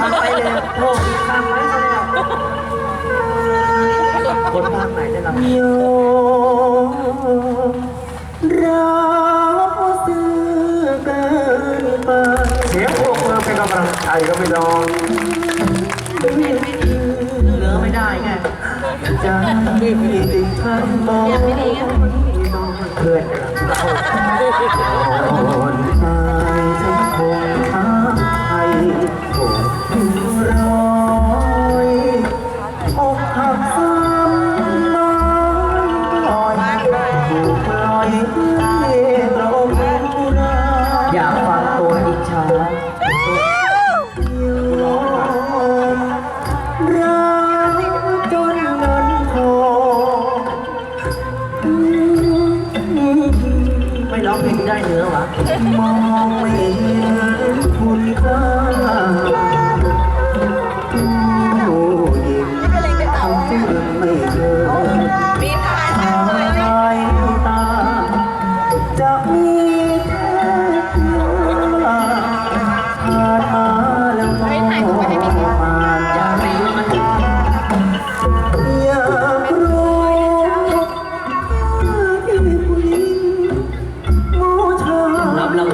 ทำไปเลยโอ้ทำไว้เขาเลยคนภาคไหนได้รับโยรักซื่อเกินไปเสียงพวกเราเป็นกำลังใจก็ไม่ลองเหลือไม่ได้ไงใจติดข้างมองเพื่อนกำลัง ได้เนื้อวะมองไม่เห็นคุณค่า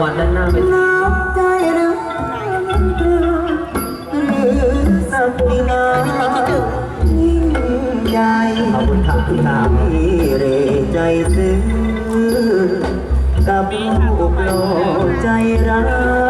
วัลด้านหน้าเป็นน้ำใจรึหรือสักดินายิ่งใหญ่ขอบคุณครับคุณตามที่เรใจซื้อกับลูกหล่อใจร้า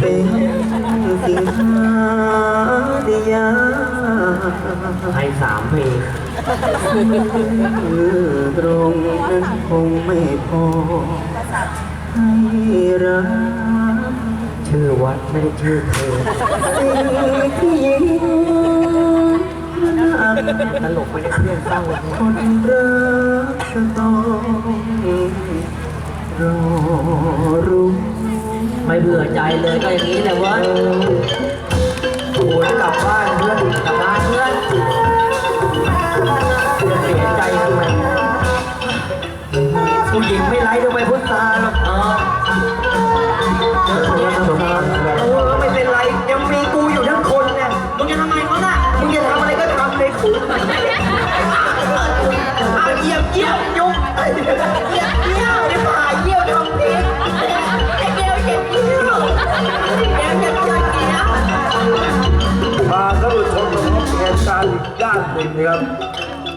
เป็นสิ่งหาได้ยากให้สามเพลงตรงนั้นคงไม่พอให้รักชื่อวัดไม่ได้ชื่อเธอสิ่งที่ยิ่งรักตลกไปในเครื่องเศร้าเลยคนรั กจะต้องรอรู้ไม่เบื่อใจเลยก็อย่างนี้แหละเวะโอ้ยกลับบ้านเพื่อนกลับบ้านเพื่อนเสียใจทำไมผู้หญิงไม่ไล่ทำไมพุทธาหรอกเออเออไม่เป็นไรยังมีกูอยู่ทั้งคนเนี่ยมึงจะทำไมเขาน่ะมึงจะทำอะไรก็ทำเลยคุณ เยี่ยมเยี่ยมยุกเยี่ยมเยี่ยมในป่าเยี่ยมทำเพลงไอ้เดียวเยี่ยเยี่ยมเยี่ยมเยี่ยมเยี่ยวเยี่ยมพาท่านผู้ชมมาพบเหตุการณ์อีกด้านหนึ่งนะครับ